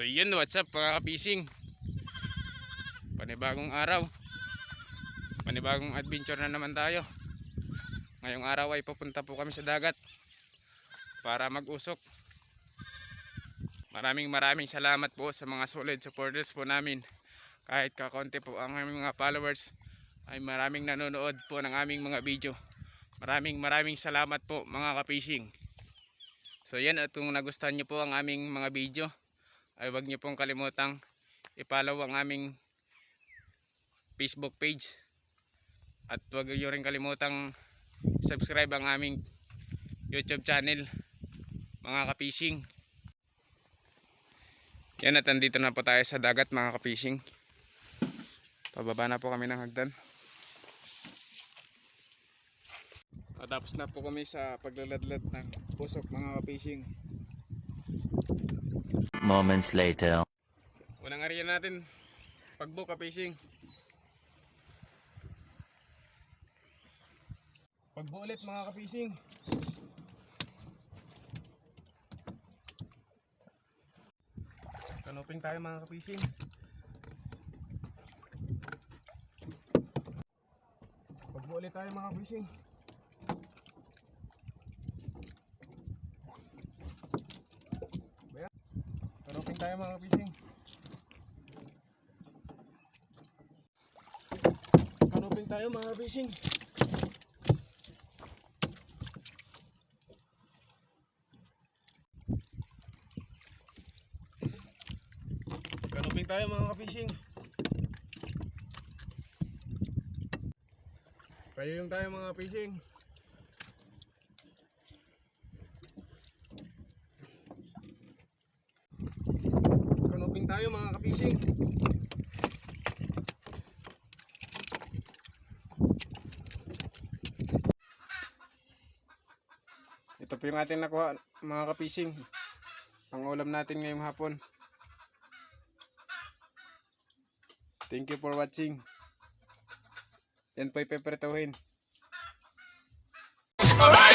So yun, what's up mga kapising? Panibagong araw. Panibagong adventure na naman tayo. Ngayong araw ay pupunta po kami sa dagat para mag-usok. Maraming maraming salamat po sa mga solid supporters po namin. Kahit kakaunti po ang aming mga followers ay maraming nanonood po ng aming mga video. Maraming maraming salamat po mga kapising. So yan at kung nagustuhan nyo po ang aming mga video ay huwag nyo pong kalimutang i-follow ang aming Facebook page. At huwag nyo rin kalimutang subscribe ang aming YouTube channel mga kapishing yan at andito na po tayo sa dagat mga kapishing pababa na po kami ng hagdan. Tapos na po kami sa paglaladlad ng pusok mga kapishing Moments later. Unang area natin, pagbo ka fishing. Pagbo ulit mga ka-fishing. Kanuping tayo mga ka-fishing. Pagbo ulit tayo mga ka-fishing. Tayo mga ka-fishing. Kanuping tayo mga fishing. Kanuping tayo mga fishing. Kayo yung tayo mga fishing. tayo mga kapising. Ito po yung ating nakuha mga kapising. Pangulam natin ngayong hapon. Thank you for watching. Yan po'y pepertuhin. Alright!